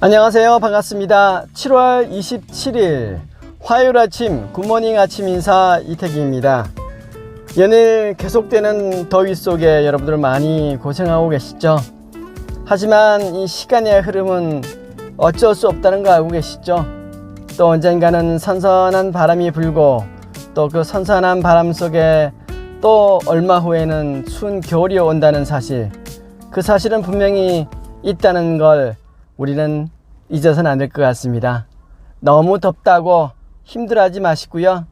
안녕하세요. 반갑습니다. 7월 27일 화요일 아침 굿모닝 아침 인사 이태기입니다. 연일 계속되는 더위 속에 여러분들 많이 고생하고 계시죠? 하지만 이 시간의 흐름은 어쩔 수 없다는 거 알고 계시죠? 또 언젠가는 선선한 바람이 불고 또 그 선선한 바람 속에 또 얼마 후에는 추운 겨울이 온다는 사실 그 사실은 분명히 있다는 걸 우리는 잊어서는 안 될 것 같습니다. 너무 덥다고 힘들어하지 마시고요.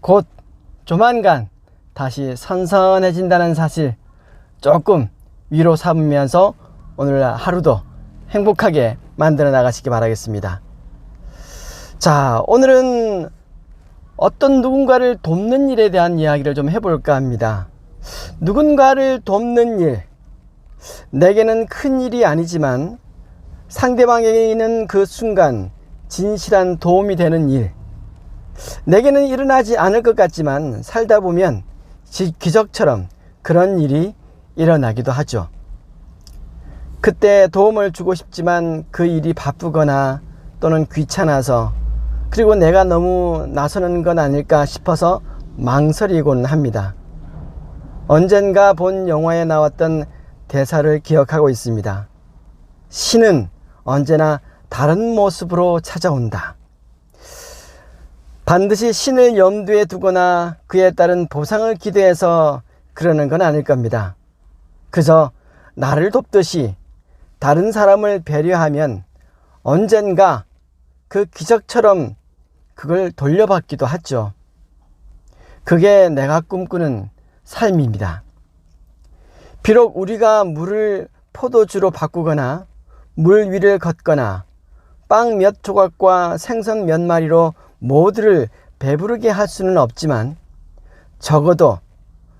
곧 조만간 다시 선선해진다는 사실 조금 위로 삼으면서 오늘 하루도 행복하게 만들어 나가시기 바라겠습니다. 자, 오늘은 어떤 누군가를 돕는 일에 대한 이야기를 좀 해볼까 합니다. 누군가를 돕는 일. 내게는 큰 일이 아니지만 상대방에게 있는 그 순간 진실한 도움이 되는 일. 내게는 일어나지 않을 것 같지만 살다 보면 지- 기적처럼 그런 일이 일어나기도 하죠. 그때 도움을 주고 싶지만 그 일이 바쁘거나 또는 귀찮아서 그리고 내가 너무 나서는 건 아닐까 싶어서 망설이곤 합니다. 언젠가 본 영화에 나왔던 대사를 기억하고 있습니다. 신은 언제나 다른 모습으로 찾아온다. 반드시 신을 염두에 두거나 그에 따른 보상을 기대해서 그러는 건 아닐 겁니다. 그저 나를 돕듯이 다른 사람을 배려하면 언젠가 그 기적처럼 그걸 돌려받기도 하죠. 그게 내가 꿈꾸는 삶입니다. 비록 우리가 물을 포도주로 바꾸거나 물 위를 걷거나 빵 몇 조각과 생선 몇 마리로 모두를 배부르게 할 수는 없지만 적어도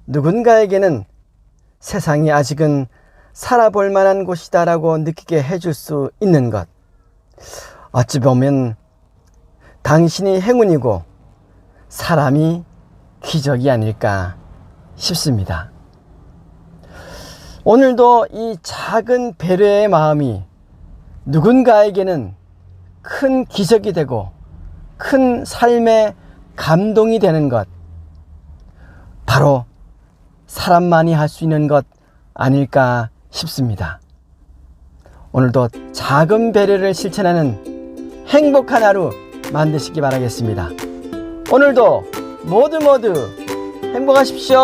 누군가에게는 세상이 아직은 살아볼 만한 곳이다라고 느끼게 해줄 수 있는 것. 어찌 보면 당신이 행운이고 사람이 기적이 아닐까 싶습니다. 오늘도 이 작은 배려의 마음이 누군가에게는 큰 기적이 되고 큰 삶의 감동이 되는 것. 바로 사람만이 할 수 있는 것 아닐까 싶습니다. 오늘도 작은 배려를 실천하는 행복한 하루 만드시기 바라겠습니다. 오늘도 모두 모두 행복하십시오.